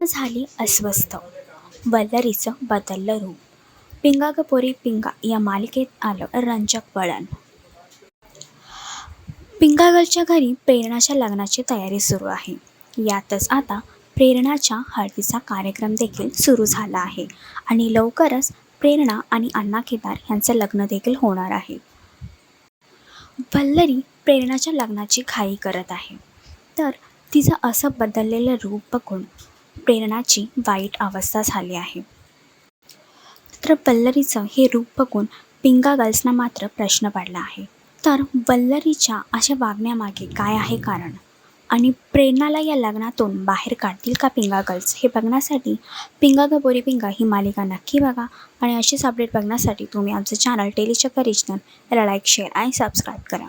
झाली अस्वस्थ. वल्लरीचं बदललं रूप. पिंगा ग पोरी पिंगा या मालिकेत आलं रंजक वळण. पिंगागलच्या घरी प्रेरणाच्या लग्नाची तयारी सुरू आहे. यातच आता प्रेरणाच्या हळदीचा कार्यक्रम देखील सुरू झाला आहे आणि लवकरच प्रेरणा आणि अण्णा केदार यांचं लग्न देखील होणार आहे. वल्लरी प्रेरणाच्या लग्नाची घाई करत आहे. तर तिचं असं बदललेलं रूप बघून प्रेरणाची वाईट अवस्था झाली आहे. तर वल्लरीचं हे रूप बघून पिंगा गर्ल्सना मात्र प्रश्न पडला आहे. तर वल्लरीच्या अशा वागण्यामागे काय आहे कारण? आणि प्रेरणाला या लग्नातून बाहेर काढतील का पिंगा गर्ल्स? हे बघण्यासाठी पिंगा गबोरी बोरी पिंगा ही मालिका नक्की बघा. आणि अशीच अपडेट बघण्यासाठी तुम्ही आमचं चॅनल टेलीचक्कर रिजनल याला लाईक शेअर आणि सबस्क्राईब करा.